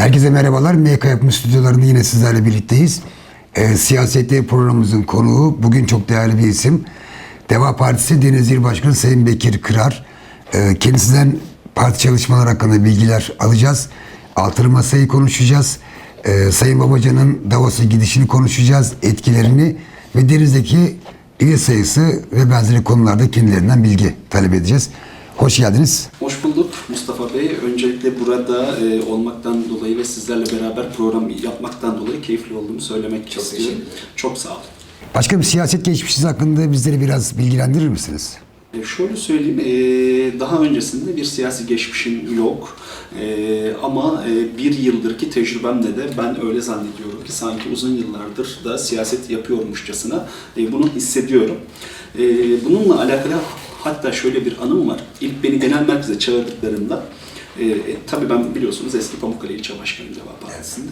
Herkese merhabalar. MK Yapım Stüdyolarında yine sizlerle birlikteyiz. Ee, siyasette programımızın konuğu bugün çok değerli bir isim. Deva Partisi Deniz İl Başkanı Sayın Bekir Kırar. Ee, kendisinden parti çalışmaları hakkında bilgiler alacağız. Altılı Masa'yı konuşacağız. Ee, Sayın Babacan'ın Davos'a gidişini konuşacağız. Etkilerini ve Deniz'deki üye sayısı ve benzeri konularda kendilerinden bilgi talep edeceğiz. Hoş geldiniz. Hoş bulduk Mustafa Bey. Öncelikle burada e, olmaktan dolayı ve sizlerle beraber program yapmaktan dolayı keyifli olduğumu söylemek istiyorum. Çok sağ olun. Başka bir siyaset geçmişiniz hakkında bizleri biraz bilgilendirir misiniz? E, şöyle söyleyeyim, e, daha öncesinde bir siyasi geçmişim yok. E, ama e, bir yıldır tecrübemle de ben öyle zannediyorum ki sanki uzun yıllardır da siyaset yapıyormuşçasına e, bunu hissediyorum. E, bununla alakalı hatta şöyle bir anım var. İlk beni genel merkeze çağırdıklarında, e, e, tabii ben biliyorsunuz eski Pamukkale İlçe Başkanı Deva Partisi'nde.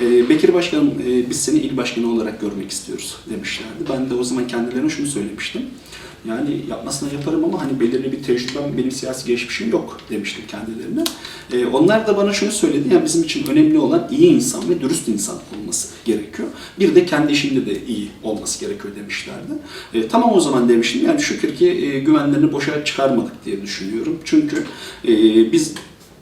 E, Bekir Başkanım e, biz seni il başkanı olarak görmek istiyoruz demişlerdi. Ben de o zaman kendilerine şunu söylemiştim. Yani yapmasına yaparım ama hani belirli bir tecrübem, benim siyasi geçmişim yok demiştim kendilerine. E, onlar da bana şunu söyledi, yani bizim için önemli olan iyi insan ve dürüst insan olması gerekiyor. Bir de kendi işinde de iyi olması gerekiyor demişlerdi. E, tamam o zaman demiştim, yani şükür ki e, güvenlerini boşa çıkarmadık diye düşünüyorum. Çünkü e, biz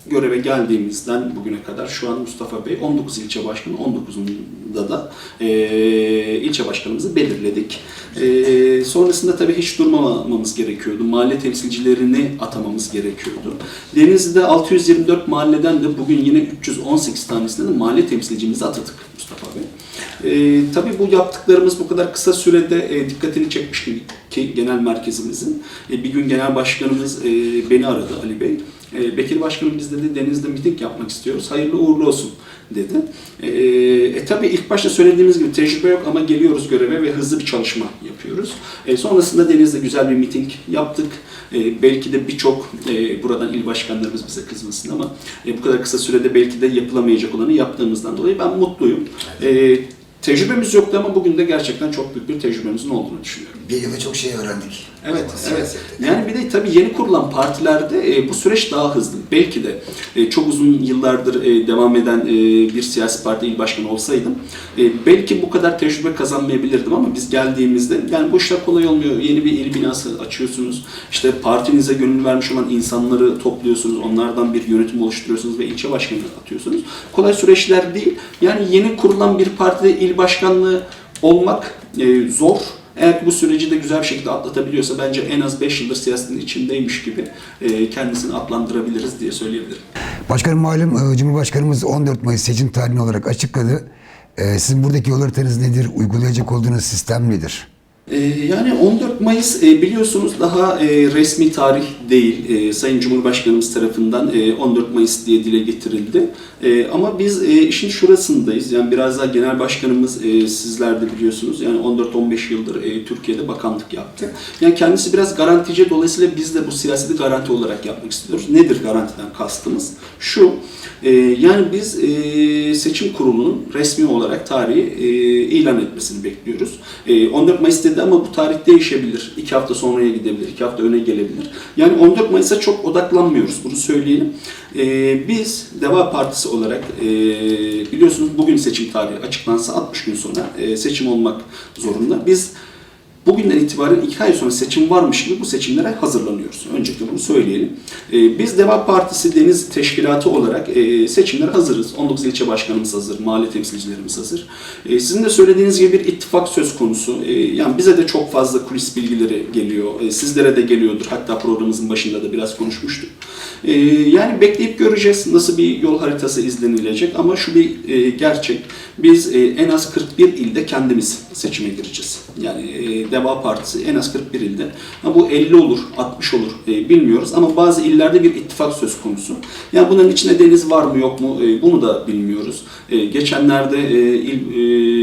göreve geldiğimizden bugüne kadar şu an Mustafa Bey 19 ilçe başkanı, 19'unda da e, ilçe başkanımızı belirledik. E, sonrasında tabii hiç durmamamız gerekiyordu. Mahalle temsilcilerini atamamız gerekiyordu. Denizli'de 624 mahalleden de bugün yine 318 tanesinde de mahalle temsilcimizi atadık Mustafa Bey. E, tabii bu yaptıklarımız bu kadar kısa sürede e, dikkatini çekmiş ki genel merkezimizin. E, bir gün genel başkanımız e, beni aradı Ali Bey. E, Bekir Başkanım biz dedi Deniz'de miting yapmak istiyoruz. Hayırlı uğurlu olsun dedi. E, e, tabii ilk başta söylediğimiz gibi tecrübe yok ama geliyoruz göreve ve hızlı bir çalışma yapıyoruz. E, sonrasında Deniz'de güzel bir miting yaptık. E, belki de birçok e, buradan il başkanlarımız bize kızmasın ama e, bu kadar kısa sürede belki de yapılamayacak olanı yaptığımızdan dolayı ben mutluyum. E, tecrübemiz yoktu ama bugün de gerçekten çok büyük bir tecrübemizin olduğunu düşünüyorum. Bir yılda çok şey öğrendik. Evet, Ama evet. Yani bir de tabii yeni kurulan partilerde e, bu süreç daha hızlı. Belki de e, çok uzun yıllardır e, devam eden e, bir siyasi parti il başkanı olsaydım e, belki bu kadar tecrübe kazanmayabilirdim ama biz geldiğimizde yani bu işler kolay olmuyor. Yeni bir il binası açıyorsunuz. İşte partinize gönül vermiş olan insanları topluyorsunuz. Onlardan bir yönetim oluşturuyorsunuz ve ilçe başkanı atıyorsunuz. Kolay süreçler değil. Yani yeni kurulan bir partide il başkanlığı olmak e, zor. Eğer bu süreci de güzel bir şekilde atlatabiliyorsa bence en az 5 yıldır siyasetin içindeymiş gibi e, kendisini adlandırabiliriz diye söyleyebilirim. Başkanım malum e, Cumhurbaşkanımız 14 Mayıs seçim tarihini olarak açıkladı. E, Sizin buradaki yol haritanız nedir? Uygulayacak olduğunuz sistem nedir? E, Yani 14 Mayıs e, biliyorsunuz daha e, resmi tarih değil. E, Sayın Cumhurbaşkanımız tarafından e, 14 Mayıs diye dile getirildi. Ama biz işin şurasındayız. Yani biraz daha genel başkanımız sizler de biliyorsunuz. Yani 14-15 yıldır Türkiye'de bakanlık yaptı. Yani kendisi biraz garantici. Dolayısıyla biz de bu siyaseti garanti olarak yapmak istiyoruz. Nedir garantiden kastımız? Şu, yani biz seçim kurulunun resmi olarak tarihi ilan etmesini bekliyoruz. E, 14 Mayıs dedi ama bu tarih değişebilir. İki hafta sonraya gidebilir, iki hafta öne gelebilir. Yani 14 Mayıs'a çok odaklanmıyoruz, bunu söyleyelim. E, biz Deva Partisi olarak e, biliyorsunuz bugün seçim tarihi açıklansa 60 gün sonra e, seçim olmak zorunda. Biz Bugünden itibaren iki ay sonra seçim varmış gibi bu seçimlere hazırlanıyoruz. Öncelikle bunu söyleyelim. Ee, biz Deva Partisi Deniz Teşkilatı olarak e, seçimlere hazırız. 19 ilçe başkanımız hazır, mahalle temsilcilerimiz hazır. E, sizin de söylediğiniz gibi bir ittifak söz konusu. E, yani bize de çok fazla kulis bilgileri geliyor. E, sizlere de geliyordur. Hatta programımızın başında da biraz konuşmuştuk. E, yani bekleyip göreceğiz nasıl bir yol haritası izlenilecek ama şu bir e, gerçek. Biz e, en az 41 ilde kendimiz seçime gireceğiz. Yani e, Deva Partisi en az 41 ilde. Ha, bu 50 olur, 60 olur e, bilmiyoruz ama bazı illerde bir ittifak söz konusu. Yani bunların içinde deniz var mı yok mu e, bunu da bilmiyoruz. E, geçenlerde e, il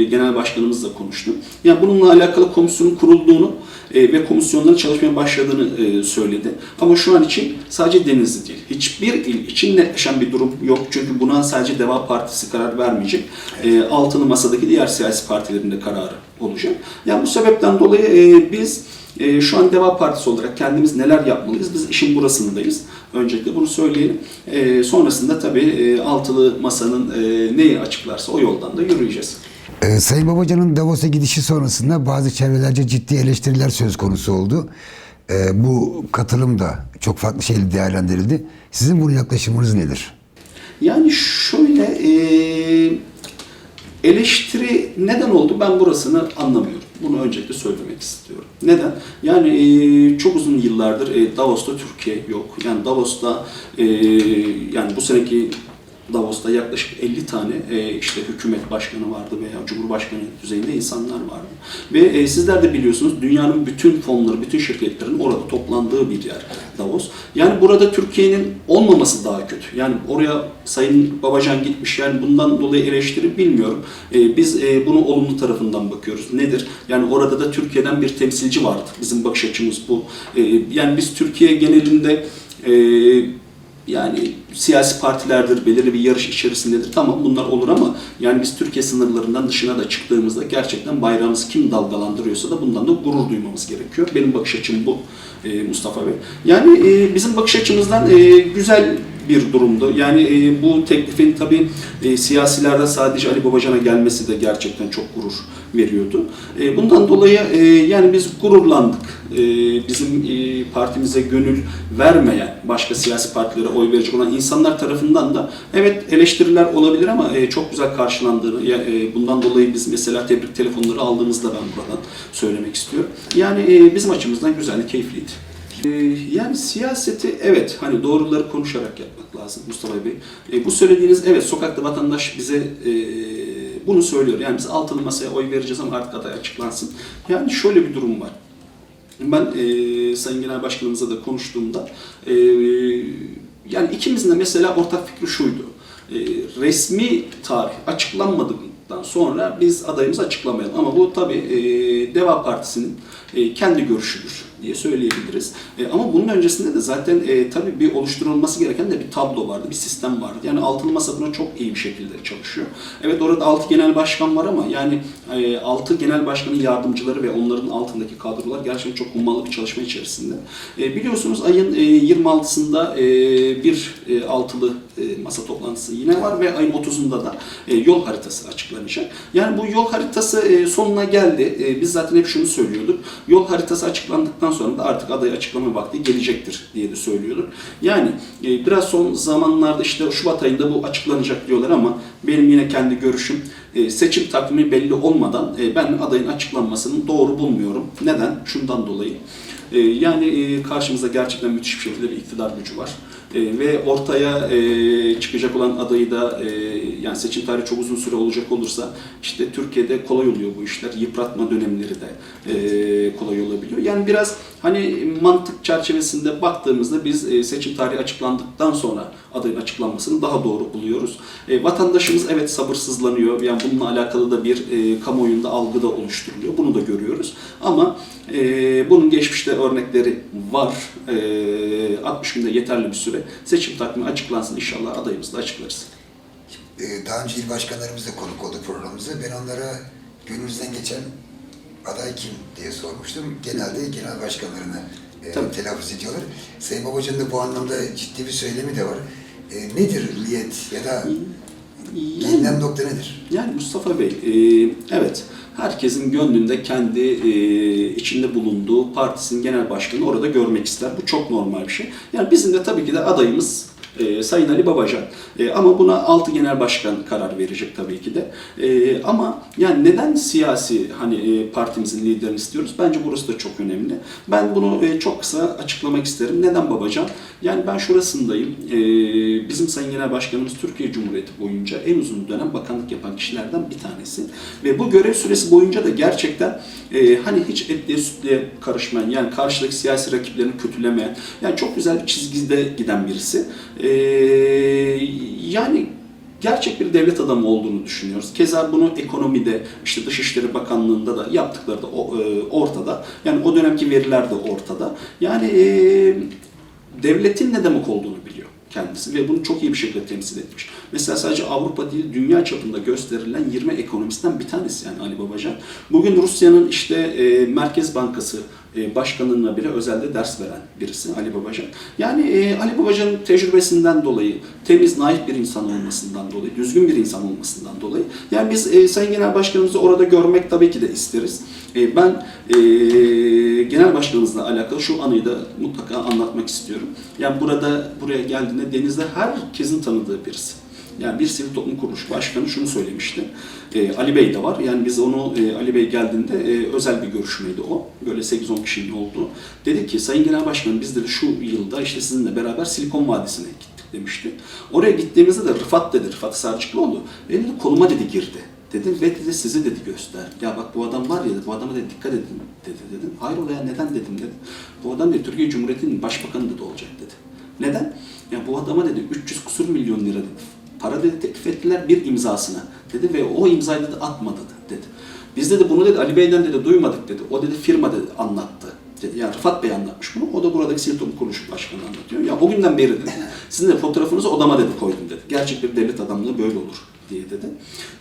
e, genel başkanımızla konuştu. Yani bununla alakalı komisyonun kurulduğunu e, ve komisyonların çalışmaya başladığını e, söyledi. Ama şu an için sadece Denizli değil. Hiçbir il için netleşen bir durum yok. Çünkü buna sadece Deva Partisi karar vermeyecek. E, altılı masadaki diğer siyasi partilerin de kararı olacak. Yani bu sebepten dolayı e, biz e, şu an Deva Partisi olarak kendimiz neler yapmalıyız? Biz işin burasındayız. Öncelikle bunu söyleyelim. E, sonrasında tabii e, altılı masanın e, neyi açıklarsa o yoldan da yürüyeceğiz. Ee, Sayın Babacan'ın Davos'a gidişi sonrasında bazı çevrelerce ciddi eleştiriler söz konusu oldu. Ee, bu katılım da çok farklı şeyle değerlendirildi. Sizin bunun yaklaşımınız nedir? Yani şöyle e, eleştiri neden oldu ben burasını anlamıyorum. Bunu öncelikle söylemek istiyorum. Neden? Yani e, çok uzun yıllardır e, Davos'ta Türkiye yok. Yani Davos'ta e, yani bu seneki Davos'ta yaklaşık 50 tane e, işte hükümet başkanı vardı veya cumhurbaşkanı düzeyinde insanlar vardı. Ve e, sizler de biliyorsunuz dünyanın bütün fonları, bütün şirketlerin orada toplandığı bir yer Davos. Yani burada Türkiye'nin olmaması daha kötü. Yani oraya Sayın Babacan gitmiş yani bundan dolayı eleştiri bilmiyorum. E, biz e, bunu olumlu tarafından bakıyoruz. Nedir? Yani orada da Türkiye'den bir temsilci vardı. Bizim bakış açımız bu. E, yani biz Türkiye genelinde e, yani siyasi partilerdir, belirli bir yarış içerisindedir. Tamam bunlar olur ama yani biz Türkiye sınırlarından dışına da çıktığımızda gerçekten bayrağımızı kim dalgalandırıyorsa da bundan da gurur duymamız gerekiyor. Benim bakış açım bu e, Mustafa Bey. Yani e, bizim bakış açımızdan e, güzel bir durumdu. Yani e, bu teklifin tabii e, siyasilerden sadece Ali Babacan'a gelmesi de gerçekten çok gurur veriyordu. E, bundan dolayı e, yani biz gururlandık. E, bizim e, partimize gönül vermeyen, başka siyasi partilere oy verecek olan insanlar tarafından da evet eleştiriler olabilir ama e, çok güzel karşılandığını, e, bundan dolayı biz mesela tebrik telefonları aldığımızda ben buradan söylemek istiyorum. Yani e, bizim açımızdan güzeldi, keyifliydi. Ee, Yani siyaseti evet hani doğruları konuşarak yapmak lazım Mustafa Bey. E, bu söylediğiniz evet sokakta vatandaş bize e, bunu söylüyor. Yani biz altılı masaya oy vereceğiz ama artık aday açıklansın. Yani şöyle bir durum var. Ben e, Sayın Genel Başkanımızla da konuştuğumda e, yani ikimizin de mesela ortak fikri şuydu. E, resmi tarih açıklanmadıktan sonra biz adayımızı açıklamayalım. Ama bu tabii e, Deva Partisi'nin e, kendi görüşüdür diye söyleyebiliriz. E, ama bunun öncesinde de zaten e, tabii bir oluşturulması gereken de bir tablo vardı, bir sistem vardı. Yani altılı masa buna çok iyi bir şekilde çalışıyor. Evet orada altı genel başkan var ama yani e, altı genel başkanın yardımcıları ve onların altındaki kadrolar gerçekten çok hummalı bir çalışma içerisinde. E, biliyorsunuz ayın e, 26'sında e, bir e, altılı masa toplantısı yine var ve ayın 30'unda da e, yol haritası açıklanacak. Yani bu yol haritası e, sonuna geldi. E, biz zaten hep şunu söylüyorduk. Yol haritası açıklandıktan sonra da artık aday açıklama vakti gelecektir diye de söylüyorduk. Yani e, biraz son zamanlarda işte Şubat ayında bu açıklanacak diyorlar ama benim yine kendi görüşüm e, seçim takvimi belli olmadan e, ben adayın açıklanmasını doğru bulmuyorum. Neden? Şundan dolayı. E, Yani e, karşımızda gerçekten müthiş bir şekilde bir iktidar gücü var. E, Ve ortaya e, çıkacak olan adayı da e, yani seçim tarihi çok uzun süre olacak olursa işte Türkiye'de kolay oluyor bu işler. Yıpratma dönemleri de e, kolay olabiliyor. Yani biraz hani mantık çerçevesinde baktığımızda biz e, seçim tarihi açıklandıktan sonra adayın açıklanmasını daha doğru buluyoruz. E, Vatandaşımız evet sabırsızlanıyor. Yani bununla alakalı da bir e, kamuoyunda algı da oluşturuluyor. Bunu da görüyoruz. Ama e, bunun geçmişte örnekleri var. E, 60 günde yeterli bir süre. Seçim takvimi açıklansın inşallah adayımızı da açıklarız. Ee, daha önce il başkanlarımız da konuk oldu programımıza. Ben onlara gönlünüzden geçen aday kim diye sormuştum. Genelde genel başkanlarını e, telaffuz ediyorlar. Sayın Babacan'ın da bu anlamda ciddi bir söylemi de var. E, nedir niyet ya da gelinen nokta nedir? Yani Mustafa Bey, e, evet herkesin gönlünde kendi e, içinde bulunduğu partisinin genel başkanını orada görmek ister. Bu çok normal bir şey. Yani bizim de tabii ki de adayımız e, Sayın Ali Babacan. E, ama buna altı genel başkan karar verecek tabii ki de. E, ama yani neden siyasi hani e, partimizin liderini istiyoruz? Bence burası da çok önemli. Ben bunu e, çok kısa açıklamak isterim. Neden Babacan? Yani ben şurasındayım. E, bizim Sayın Genel Başkanımız Türkiye Cumhuriyeti boyunca en uzun dönem bakanlık yapan kişilerden bir tanesi. Ve bu görev süresi boyunca da gerçekten e, hani hiç etliye sütlüye karışmayan yani karşıdaki siyasi rakiplerini kötülemeyen yani çok güzel bir çizgide giden birisi. E, yani gerçek bir devlet adamı olduğunu düşünüyoruz. Keza bunu ekonomide, işte Dışişleri Bakanlığı'nda da yaptıkları da e, ortada. Yani o dönemki veriler de ortada. Yani e, devletin ne demek olduğunu biliyor kendisi ve bunu çok iyi bir şekilde temsil etmiş. Mesela sadece Avrupa değil, dünya çapında gösterilen 20 ekonomistten bir tanesi yani Ali Babacan. Bugün Rusya'nın işte e, Merkez Bankası e, başkanına bile özelde ders veren birisi Ali Babacan. Yani e, Ali Babacan'ın tecrübesinden dolayı, temiz, naif bir insan olmasından dolayı, düzgün bir insan olmasından dolayı. Yani biz e, Sayın Genel Başkanımızı orada görmek tabii ki de isteriz. E, ben e, Genel Başkanımızla alakalı şu anıyı da mutlaka anlatmak istiyorum. Yani burada buraya geldiğinde Deniz'de herkesin tanıdığı birisi. Yani bir sivil toplum kuruluş başkanı şunu söylemişti. E, Ali Bey de var. Yani biz onu e, Ali Bey geldiğinde e, özel bir görüşmeydi o. Böyle 8-10 kişinin olduğu. Dedi ki Sayın Genel Başkanım biz de şu yılda işte sizinle beraber Silikon Vadisi'ne gittik demişti. Oraya gittiğimizde de Rıfat dedi, Rıfat Sarcıklıoğlu. Benim de koluma dedi girdi. Dedi ve dedi sizi dedi göster. Ya bak bu adam var ya bu adama dedi dikkat edin dedi dedim. Hayır ya neden dedim dedi. Bu adam dedi Türkiye Cumhuriyeti'nin başbakanı dedi olacak dedi. Neden? Ya bu adama dedi 300 kusur milyon lira dedi. Para dedi teklif ettiler bir imzasına dedi ve o imzayı dedi atmadı dedi. Biz dedi bunu dedi Ali Bey'den dedi duymadık dedi. O dedi firma dedi anlattı dedi. Yani Rıfat Bey anlatmış bunu. O da buradaki Silton Kuruluş Başkanı anlatıyor. Ya o günden beri dedi. Sizin de fotoğrafınızı odama dedi koydum dedi. Gerçek bir devlet adamlığı böyle olur diye dedi.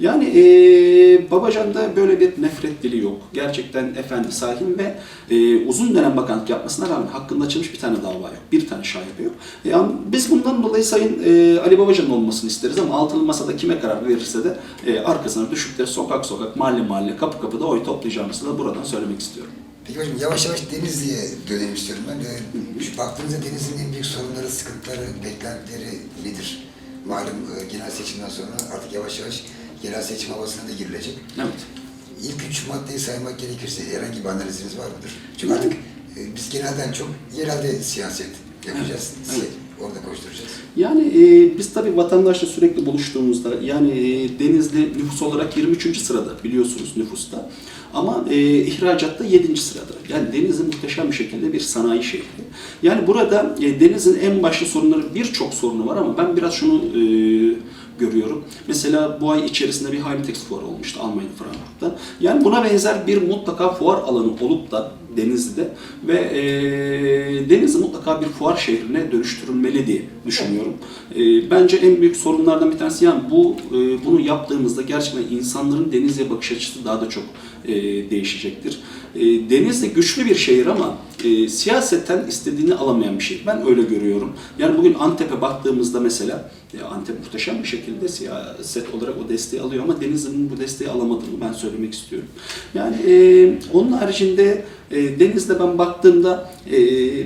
Yani eee Babacan'da böyle bir nefret dili yok. Gerçekten efendi sakin ve eee, uzun dönem bakanlık yapmasına rağmen hakkında açılmış bir tane dava yok. Bir tane şaibe yok. Yani biz bundan dolayı Sayın eee, Ali Babacan'ın olmasını isteriz ama altılı masada kime karar verirse de eee, arkasına düşüp de sokak sokak, mahalle mahalle, kapı kapıda oy toplayacağımızı da buradan söylemek istiyorum. Peki hocam yavaş yavaş Denizli'ye dönelim istiyorum ben. Şu baktığınızda Denizli'nin en büyük sorunları, sıkıntıları, beklentileri nedir? Malum e, genel seçimden sonra artık yavaş yavaş genel seçim havasına da girilecek. Evet. İlk üç maddeyi saymak gerekirse herhangi bir analiziniz var mıdır? Çünkü artık e, biz genelden çok yerelde siyaset yapacağız. Evet, evet. Orada koşturacağız. Yani e, biz tabii vatandaşla sürekli buluştuğumuzda yani e, Denizli nüfus olarak 23. sırada biliyorsunuz nüfusta ama e, ihracatta 7. sırada. Yani Denizli muhteşem bir şekilde bir sanayi şehri. Yani burada e, Denizli'nin en başlı sorunları birçok sorunu var ama ben biraz şunu e, görüyorum. Mesela bu ay içerisinde bir Hightex fuarı olmuştu Almanya Frankfurt'ta. Yani buna benzer bir mutlaka fuar alanı olup da Denizli'de ve e, Denizli mutlaka bir fuar şehrine dönüştürülmeli diye düşünüyorum. E, bence en büyük sorunlardan bir tanesi yani bu e, bunu yaptığımızda gerçekten insanların Denizli'ye bakış açısı daha da çok e, değişecektir. E, Denizli güçlü bir şehir ama e, siyasetten istediğini alamayan bir şehir. Ben öyle görüyorum. Yani bugün Antep'e baktığımızda mesela Antep muhteşem bir şekilde siyaset olarak o desteği alıyor ama Denizli'nin bu desteği alamadığını ben söylemek istiyorum. Yani e, onun haricinde e, Deniz'de ben baktığımda e,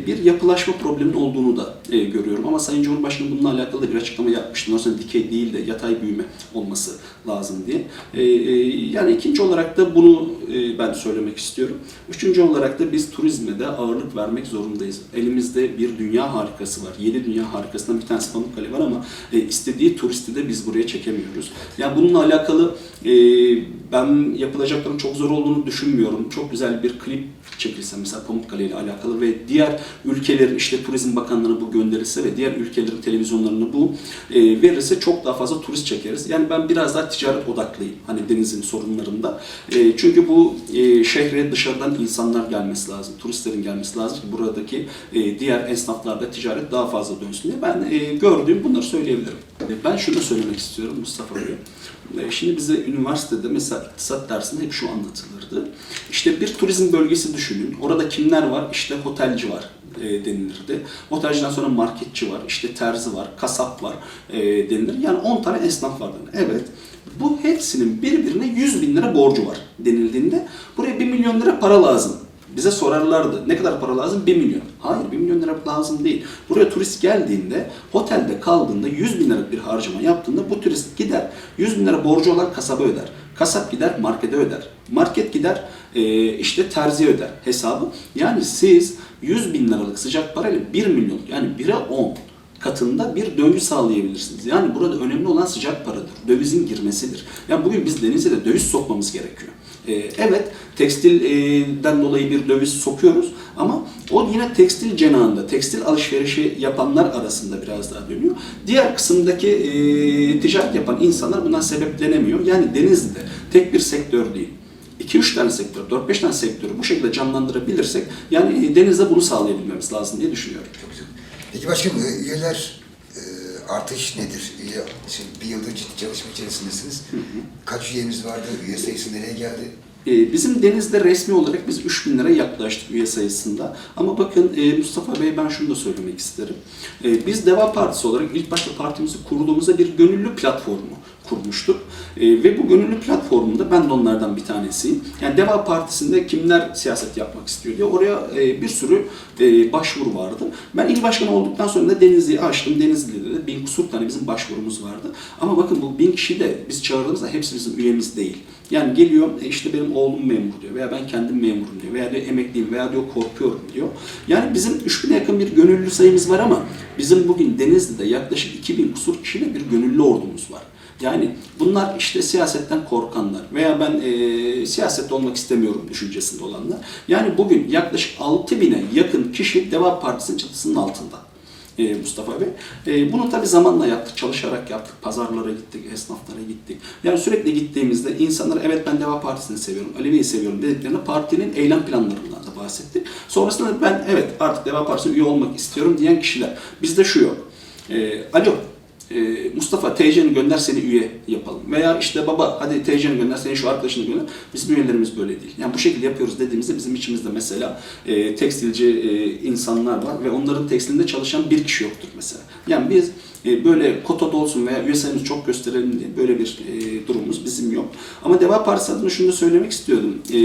bir yapılaşma probleminin olduğunu da e, görüyorum. Ama Sayın Cumhurbaşkanı bununla alakalı da bir açıklama yapmıştı. Aslında dikey değil de yatay büyüme olması lazım diye. E, e, yani ikinci olarak da bunu e, ben söylemek istiyorum. Üçüncü olarak da biz turizme de ağırlık vermek zorundayız. Elimizde bir dünya harikası var. Yedi dünya harikasından bir tanesi Pamukkale var ama e, istediği turisti de biz buraya çekemiyoruz. Yani bununla alakalı e, ben yapılacakların çok zor olduğunu düşünmüyorum. Çok güzel bir klip çekilse mesela Pamukkale ile alakalı ve diğer ülkelerin işte Turizm Bakanlığı'na bu gönderilse ve diğer ülkelerin televizyonlarına bu e, verirse çok daha fazla turist çekeriz. Yani ben biraz daha ticaret odaklıyım hani denizin sorunlarında. E, çünkü bu e, şehre dışarıdan insanlar gelmesi lazım, turistlerin gelmesi lazım ki buradaki e, diğer esnaflarda ticaret daha fazla dönsün diye. Ben e, gördüğüm bunları söyleyebilirim. E, Ben şunu söylemek istiyorum Mustafa Bey. E, Şimdi bize üniversitede mesela iktisat dersinde hep şu anlatılırdı. İşte bir turizm bölgesi düşünün. Orada kimler var? İşte otelci var e, denilirdi. Otelciden sonra marketçi var, işte terzi var, kasap var denilir. Yani 10 tane esnaf var denir. Evet. Bu hepsinin birbirine 100 bin lira borcu var denildiğinde buraya 1 milyon lira para lazım. Bize sorarlardı. Ne kadar para lazım? 1 milyon. Hayır 1 milyon lira lazım değil. Buraya turist geldiğinde, otelde kaldığında 100 bin liralık bir harcama yaptığında bu turist gider 100 bin lira borcu olan kasaba öder. Kasap gider markete öder. Market gider işte terziye öder hesabı. Yani siz 100 bin liralık sıcak parayla 1 milyon yani 1'e 10 katında bir döngü sağlayabilirsiniz. Yani burada önemli olan sıcak paradır. Dövizin girmesidir. Yani bugün biz denize de döviz sokmamız gerekiyor. Ee, evet tekstilden dolayı bir döviz sokuyoruz ama o yine tekstil cenahında, tekstil alışverişi yapanlar arasında biraz daha dönüyor. Diğer kısımdaki e, ticaret yapan insanlar bundan sebeplenemiyor. Yani Denizli'de tek bir sektör değil. 2-3 tane sektör, 4-5 tane sektörü bu şekilde canlandırabilirsek yani e, denizde bunu sağlayabilmemiz lazım diye düşünüyorum. Çok güzel. Peki başkanım e, üyeler e, artış nedir? Üye, şimdi bir yıldır ciddi çalışma içerisindesiniz. Kaç üyemiz vardı? Üye sayısı nereye geldi? Ee, Bizim Deniz'de resmi olarak biz 3000 lira yaklaştık üye sayısında. Ama bakın e, Mustafa Bey ben şunu da söylemek isterim. Biz Deva Partisi olarak ilk başta partimizi kurduğumuzda bir gönüllü platformu kurmuştuk. Ee, Ve bu gönüllü platformunda ben de onlardan bir tanesiyim. Yani Deva Partisi'nde kimler siyaset yapmak istiyor diye oraya e, bir sürü e, başvuru vardı. Ben il başkanı olduktan sonra da Denizli'yi açtım. Denizli'de de bin kusur tane bizim başvurumuz vardı. Ama bakın bu bin kişi de biz çağırdığımızda hepsi bizim üyemiz değil. Yani geliyor e, işte benim oğlum memur diyor veya ben kendim memurum diyor veya diyor emekliyim veya diyor korkuyorum diyor. Yani bizim 3000'e yakın bir gönüllü sayımız var ama bizim bugün Denizli'de yaklaşık 2000 kusur kişiyle bir gönüllü ordumuz var. Yani bunlar işte siyasetten korkanlar veya ben e, siyasette olmak istemiyorum düşüncesinde olanlar. Yani bugün yaklaşık 6000'e yakın kişi Deva Partisi'nin çatısının altında. e, Mustafa Bey. E, bunu tabii zamanla yaptık, çalışarak yaptık. Pazarlara gittik, esnaflara gittik. Yani sürekli gittiğimizde insanlar evet ben Deva Partisi'ni seviyorum, Ali Bey'i seviyorum dediklerinde partinin eylem planlarından da bahsettik. Sonrasında ben evet artık Deva Partisi'ne üye olmak istiyorum diyen kişiler. Bizde şu yok. E, alo e, Mustafa TC'ni gönder seni üye yapalım. Veya işte baba hadi TC'ni gönder seni şu arkadaşını gönder. Bizim üyelerimiz böyle değil. Yani bu şekilde yapıyoruz dediğimizde bizim içimizde mesela e, tekstilci e, insanlar var ve onların tekstilinde çalışan bir kişi yoktur mesela. Yani biz e, böyle kotada olsun veya üye sayımızı çok gösterelim diye böyle bir e, durumumuz bizim yok. Ama Deva Partisi adına şunu da söylemek istiyordum. E,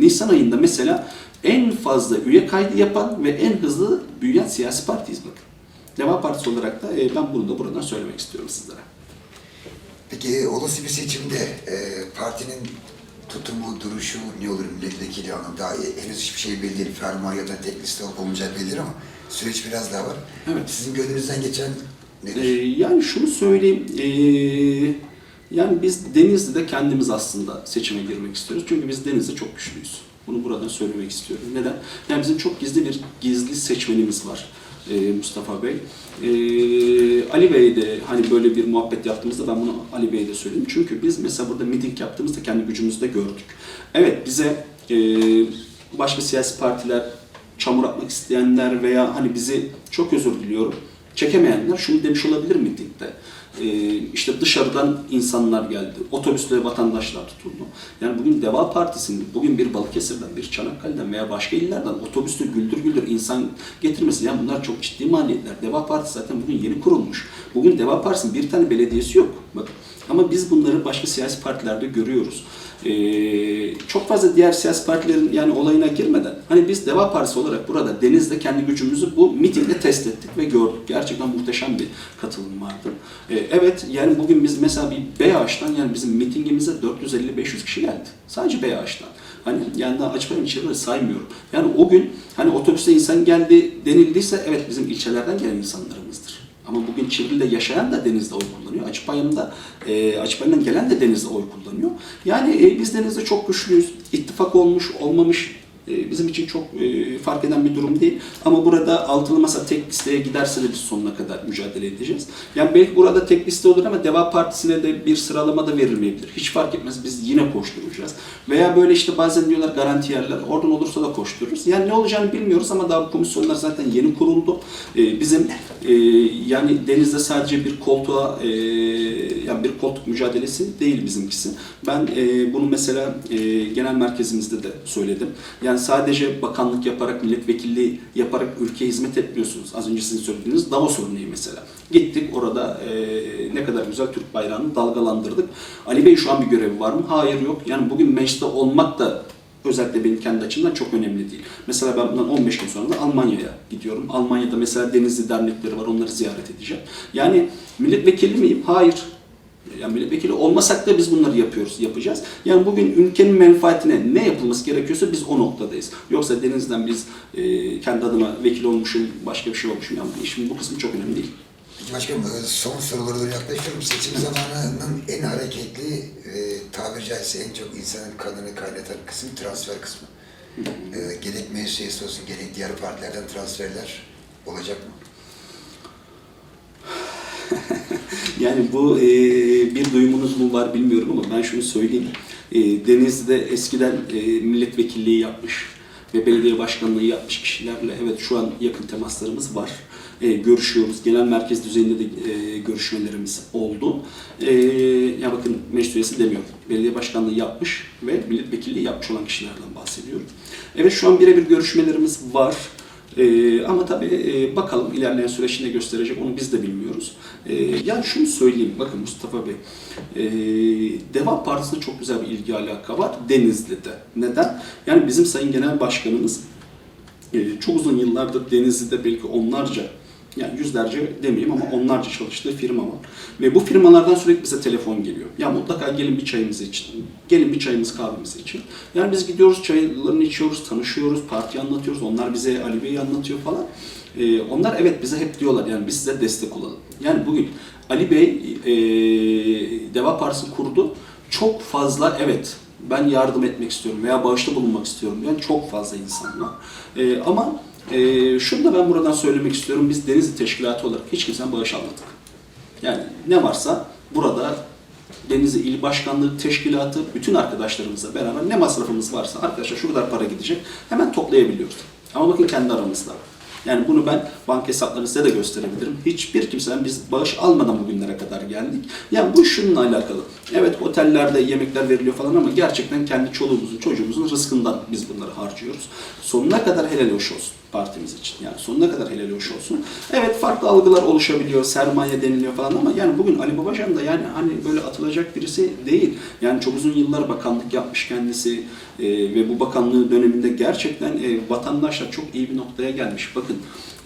Nisan ayında mesela en fazla üye kaydı yapan ve en hızlı büyüyen siyasi partiyiz bakın. Deva Partisi olarak da e, ben bunu da buradan söylemek istiyorum sizlere. Peki olası bir seçimde e, partinin tutumu, duruşu ne olur milletvekili anlamda daha henüz hiçbir şey belli değil. Fermuar ya da tek liste olup olmayacağı belli değil ama süreç biraz daha var. Evet. Sizin gönlünüzden geçen nedir? yani şunu söyleyeyim, ee, yani biz Denizli'de kendimiz aslında seçime girmek istiyoruz. Çünkü biz Denizli'de çok güçlüyüz. Bunu buradan söylemek istiyorum. Neden? Yani bizim çok gizli bir gizli seçmenimiz var ee, Mustafa Bey. Ee, Ali Bey de hani böyle bir muhabbet yaptığımızda ben bunu Ali Bey'e de söyleyeyim. Çünkü biz mesela burada miting yaptığımızda kendi gücümüzü de gördük. Evet bize ee, başka siyasi partiler çamur atmak isteyenler veya hani bizi çok özür diliyorum çekemeyenler şunu demiş olabilir mitingde. Ee, işte dışarıdan insanlar geldi, otobüsle vatandaşlar tutuldu. Yani bugün Deva Partisi'nin bugün bir Balıkesir'den, bir Çanakkale'den veya başka illerden otobüsle güldür güldür insan getirmesi, yani bunlar çok ciddi maliyetler. Deva Partisi zaten bugün yeni kurulmuş. Bugün Deva Partisi'nin bir tane belediyesi yok. Bakın. Ama biz bunları başka siyasi partilerde görüyoruz. Ee, çok fazla diğer siyasi partilerin yani olayına girmeden hani biz Deva Partisi olarak burada Deniz'de kendi gücümüzü bu mitingde test ettik ve gördük. Gerçekten muhteşem bir katılım vardı. Ee, evet yani bugün biz mesela bir BAH'tan yani bizim mitingimize 450-500 kişi geldi. Sadece BAH'tan. Hani yani daha Açıkbayım ilçeleri saymıyorum. Yani o gün hani otobüste insan geldi denildiyse evet bizim ilçelerden gelen insanlarımızdır. Ama bugün Çivril'de yaşayan da denizde oy kullanıyor. Açıkbayım'da, e, Açıkbayım'dan gelen de denizde oy kullanıyor. Yani e, biz denizde çok güçlüyüz. İttifak olmuş, olmamış bizim için çok e, fark eden bir durum değil. Ama burada altılı masa tek listeye giderse de biz sonuna kadar mücadele edeceğiz. Yani belki burada tek liste olur ama Deva Partisi'ne de bir sıralama da verilmeyebilir. Hiç fark etmez biz yine koşturacağız. Veya böyle işte bazen diyorlar garanti yerler. Oradan olursa da koştururuz. Yani ne olacağını bilmiyoruz ama daha bu komisyonlar zaten yeni kuruldu. E, bizim e, yani denizde sadece bir koltuğa e, yani bir koltuk mücadelesi değil bizimkisi. Ben e, bunu mesela e, genel merkezimizde de söyledim. Yani sadece bakanlık yaparak, milletvekilliği yaparak ülkeye hizmet etmiyorsunuz. Az önce sizin söylediğiniz Davos örneği mesela. Gittik orada e, ne kadar güzel Türk bayrağını dalgalandırdık. Ali Bey şu an bir görevi var mı? Hayır yok. Yani bugün mecliste olmak da özellikle benim kendi açımdan çok önemli değil. Mesela ben bundan 15 gün sonra da Almanya'ya gidiyorum. Almanya'da mesela Denizli dernekleri var, onları ziyaret edeceğim. Yani milletvekili miyim? Hayır. Yani milletvekili olmasak da biz bunları yapıyoruz, yapacağız. Yani bugün ülkenin menfaatine ne yapılması gerekiyorsa biz o noktadayız. Yoksa Deniz'den biz e, kendi adıma vekil olmuşum, başka bir şey olmuşum. Yani işin bu kısmı çok önemli değil. Peki başkanım e, son sorulara doğru yaklaşıyorum. Seçim zamanının en hareketli e, tabiri caizse en çok insanın kanını kaynatan kısım transfer kısmı. E, gerek meclis üyesi olsun gerek diğer partilerden transferler olacak mı? Yani bu e, bir duyumunuz mu var bilmiyorum ama ben şunu söyleyeyim. E, Denizli'de eskiden e, milletvekilliği yapmış ve belediye başkanlığı yapmış kişilerle evet şu an yakın temaslarımız var. E, görüşüyoruz. Genel merkez düzeyinde de e, görüşmelerimiz oldu. E, ya bakın meclis üyesi demiyorum. Belediye başkanlığı yapmış ve milletvekilliği yapmış olan kişilerden bahsediyorum. Evet şu an birebir görüşmelerimiz var. Ee, ama tabii e, bakalım ilerleyen süreçte ne gösterecek onu biz de bilmiyoruz. Ee, yani şunu söyleyeyim, bakın Mustafa Bey, e, Deva Partisi'ne çok güzel bir ilgi alaka var Denizli'de. Neden? Yani bizim Sayın Genel Başkanımız e, çok uzun yıllardır Denizli'de belki onlarca yani yüzlerce demeyeyim ama onlarca çalıştığı firma var. Ve bu firmalardan sürekli bize telefon geliyor. Ya mutlaka gelin bir çayımızı için, gelin bir çayımız kahvemizi için. Yani biz gidiyoruz çaylarını içiyoruz, tanışıyoruz, parti anlatıyoruz. Onlar bize Ali Bey'i anlatıyor falan. Ee, onlar evet bize hep diyorlar yani biz size destek olalım. Yani bugün Ali Bey e, Deva Partisi kurdu. Çok fazla evet ben yardım etmek istiyorum veya bağışta bulunmak istiyorum diyen çok fazla insan var. Ee, ama e, şunu da ben buradan söylemek istiyorum. Biz Denizli Teşkilatı olarak hiç kimseden bağış almadık. Yani ne varsa burada Denizli İl Başkanlığı Teşkilatı bütün arkadaşlarımızla beraber ne masrafımız varsa arkadaşlar şu kadar para gidecek hemen toplayabiliyoruz. Ama bakın kendi aramızda. Yani bunu ben banka hesaplarını size de gösterebilirim. Hiçbir kimseden biz bağış almadan bugünlere kadar geldik. Yani bu şununla alakalı. Evet otellerde yemekler veriliyor falan ama gerçekten kendi çoluğumuzun çocuğumuzun rızkından biz bunları harcıyoruz. Sonuna kadar helal hoş olsun partimiz için. Yani sonuna kadar helal hoş olsun. Evet farklı algılar oluşabiliyor, sermaye deniliyor falan ama yani bugün Ali Babacan da yani hani böyle atılacak birisi değil. Yani çok uzun yıllar bakanlık yapmış kendisi e, ve bu bakanlığı döneminde gerçekten e, vatandaşlar çok iyi bir noktaya gelmiş. Bakın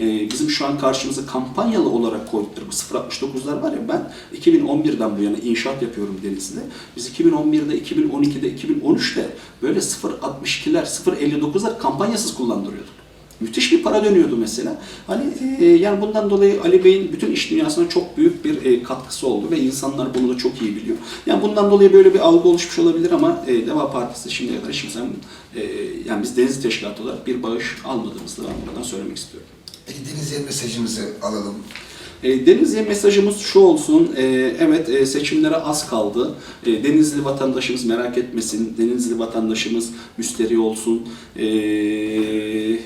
e, bizim şu an karşımıza kampanyalı olarak koydukları bu 069'lar var ya ben 2011'den bu yana inşaat yapıyorum Denizli'de. Biz 2011'de, 2012'de, 2013'te böyle 062'ler, 059'lar kampanyasız kullandırıyorduk. Müthiş bir para dönüyordu mesela. Hani e, yani bundan dolayı Ali Bey'in bütün iş dünyasına çok büyük bir e, katkısı oldu ve insanlar bunu da çok iyi biliyor. Yani bundan dolayı böyle bir algı oluşmuş olabilir ama e, Deva Partisi şimdiye kadar kimsenin, e, yani biz Denizli Teşkilatı olarak bir bağış almadığımızı ben buradan söylemek istiyorum. Peki Denizli'ye mesajınızı alalım. E, Denizli'ye mesajımız şu olsun, e, evet e, seçimlere az kaldı. E, Denizli vatandaşımız merak etmesin, Denizli vatandaşımız müsteri olsun. E,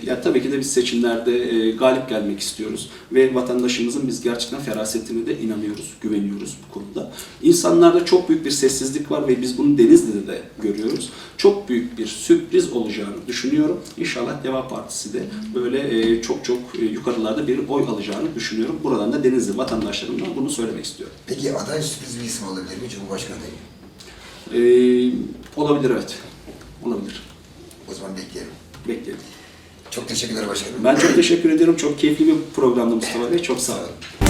ya tabii ki de biz seçimlerde galip gelmek istiyoruz ve vatandaşımızın biz gerçekten ferasetine de inanıyoruz, güveniyoruz bu konuda. İnsanlarda çok büyük bir sessizlik var ve biz bunu Denizli'de de görüyoruz. Çok büyük bir sürpriz olacağını düşünüyorum. İnşallah Deva Partisi de böyle çok çok yukarılarda bir oy alacağını düşünüyorum. Buradan da Denizli vatandaşlarımdan bunu söylemek istiyorum. Peki aday sürpriz bir isim olabilir mi Cumhurbaşkanı adayı? Ee, olabilir evet. Olabilir. O zaman bekleyelim. Bekleyelim. Çok teşekkürler başkanım. Ben çok teşekkür ediyorum. Çok keyifli bir programdı Mustafa Bey. Çok sağ olun.